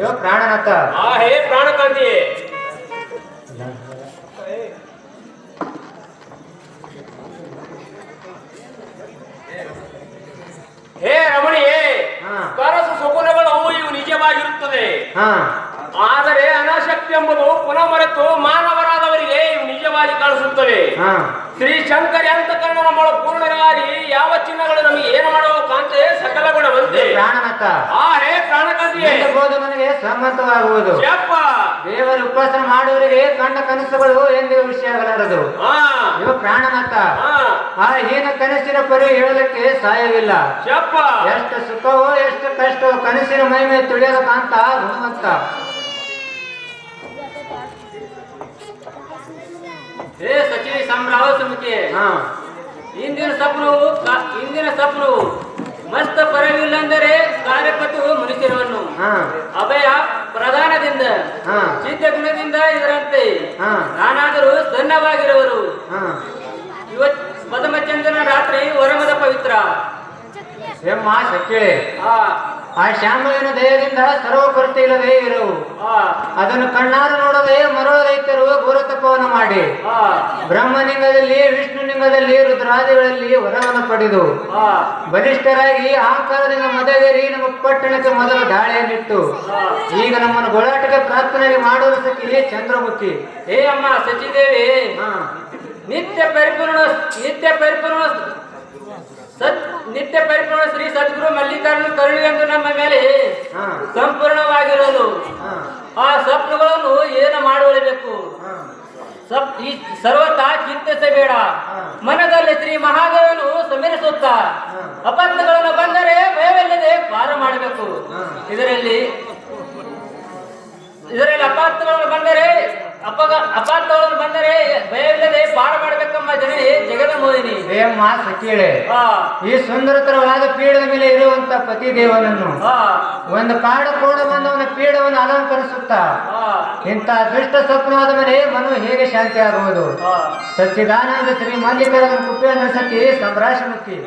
ಯೋ ಪ್ರಾಣನಾಥ. ಆ ಹೇ ಪ್ರಾಣಕಾಂತಿ. ಹೇ ರಮಣಿಯೇ ಹಾ. ಸಗುಣಗಳು ಸ್ವಪ್ನಗಳು ಇವು ನಿಜವಾಗಿರುತ್ತದೆ ಆದರೆ ಅನಾಶಕ್ತಿ ಎಂಬುದು ಪುನಃ ಮರೆತು ಮಾನವರಾದವರಿಗೆ ಇವು ನಿಜವಾಗಿ ಕಾಣಿಸುತ್ತವೆ. ಹಾ. ಶ್ರೀ ಶಂಕರಿ ಅಂತಕರಣ ಮಳ ಪೂರ್ಣರಾಗಿ ಯಾವ ಚಿನ್ನಗಳು ನಮಗೆ ಏನು ಮಾಡುವ ಕಾಂತೆ ಸಕಲ ಗುಣವಂತೆ ಪ್ರಾಣನಾಥ. ಆ ಪ್ರಾಣಕಾಂತಿಯೇ ನನಗೆ ಸಮ್ಮತವಾಗುವುದು ಯಪ್ಪ. ದೇವರ ಉಪಾಸನೆ ಮಾಡುವವರಿಗೆ ಕಂಡ ಕನಸುಗಳು ಎಂದಿಗೂ ವಿಷಯಗಳಾರದು ಇವ ಪ್ರಾಣನಾಥ ಹಾ. ಆ ಹೀನ ಕನಸಿನ ಪರಿ ಹೇಳಲಿಕ್ಕೆ ಸಾಯವಿಲ್ಲ ಎಷ್ಟು ಸುಖವೋ ಎಷ್ಟು ಕಷ್ಟವೋ ಕನಸಿನ ಮಹಿಮೆ ತಿಳಿಯಲು ಕಾಂತ ಗುಣವಂತ ಹೇ ಸಚಿವ ಸಂಭ್ರಮ ಸುಮುಖಿ. ಹಾ. ಇಂದಿನ ಕಾ- ಇಂದಿನ ಸಪ್ನವು ಮಸ್ತ ಪರವಿಲ್ಲಂದರೆ ಕಾರ್ಯಪಟ್ಟು ಮನುಷ್ಯರವನ್ನು ಹಾ ಅಭಯ ಪ್ರಧಾನದಿಂದ ಹಾ. ಚಿತ್ತ ಗುಣದಿಂದ ಇದರಂತೆ. ಹಾ. ನಾನಾದರೂ ಸನ್ನವಾಗಿರುವರು ಹಾ. ಇವತ್ ಪದಮಚಂದ್ರನ ರಾತ್ರಿ ವರಮದ ಪವಿತ್ರ. ಆ. ಆ ದೇಹದಿಂದ ದಯದಿಂದ ಸರ್ವ ಕೊರತೆ ಇಲ್ಲದೆ ಇರು ಅದನ್ನು ಕಣ್ಣಾರು ನೋಡದೆ ತಪವನ್ನು ಮಾಡಿ. ಬ್ರಹ್ಮಲಿಂಗದಲ್ಲಿ ವಿಷ್ಣುಲಿಂಗದಲ್ಲಿ ರುದ್ರಾದಿಗಳಲ್ಲಿ ವರವನ್ನು ಪಡೆದು ಆ ಬಲಿಷ್ಠರಾಗಿ ಅಹಂಕಾರದಿಂದ ಮದವೇರಿ ನಮ್ಮ ಪಟ್ಟಣಕ್ಕೆ ಮೊದಲು ದಾಳಿಯನ್ನಿಟ್ಟು ಈಗ ನಮ್ಮನ್ನು ಗೋಳಾಟಕ್ಕೆ ಪ್ರಾರ್ಥನೆ ಮಾಡುವ ಸಖಿ ಚಂದ್ರಮುಖಿ. ಏ ಅಮ್ಮ ಸಚಿದೇವಿ. ನಿತ್ಯ ಪರಿಪೂರ್ಣ ನಿತ್ಯ ಪರಿಪೂರ್ಣ ಸತ್ ನಿತ್ಯ ಪರಿಪೂರ್ಣ ಶ್ರೀ ಸದ್ಗುರು ಮಲ್ಲಿಕಾರ್ಜುನ ಕರುಣೆ ಎಂದು ನಮ್ಮ ಮೇಲೆ ಸಂಪೂರ್ಣವಾಗಿರೋದು. ಆ ಸ್ವಪ್ನಗಳನ್ನು ಏನು ಮಾಡಬೇಕು ಹಾ ಸಪ್ ಈ ಸರ್ವತಾ ಚಿಂತಿಸಬೇಡ. ಬೇಡ ಮನದಲ್ಲಿ ಶ್ರೀ ಮಹಾದೇವನು ಸಮೀರಿಸುತ್ತ. ಹಾ. ಅಪತ್ಯಗಳನ್ನು ಬಂದರೆ ಭಯವಿಲ್ಲದೆ ಪಾರ ಮಾಡಬೇಕು. ಇದರಲ್ಲಿ ಇದರಲ್ಲಿ ಅಪಾರ್ಥಗಳನ್ನು ಬಂದರೆ ಅಪಗ ಅಪಾರ್ಥಗಳನ್ನು ಬಂದರೆ ಭಯವಿಲ್ಲದೆ ಪಾರ ಮಾಡಬೇಕೆಂಬ ಜನನಿ ಜಗದ ಮೋದಿನಿ ಮಾತು ಈ ಸುಂದರತರವಾದ ಪೀಡದ ಮೇಲೆ ಇರುವಂತ ಪತಿ ದೇವನನ್ನು ಒಂದು ಕಾಡ ಕೂಡ ಬಂದವನ ಪೀಡವನ್ನು ಅಲಂಕರಿಸುತ್ತಾ ಇಂಥ ದುಷ್ಟ ಸ್ವಪ್ನವಾದ ಮೇಲೆ ಮನು ಹೇಗೆ ಶಾಂತಿ ಆಗುವುದು ಸಚ್ಚಿದಾನಂದ ಶ್ರೀ ಮಲ್ಲಿಕಾರ್ಜುನ ಕುಪ್ಪೇಂದ್ರ ಸತಿ ಸಂಭ್ರಾಶಮುಖಿ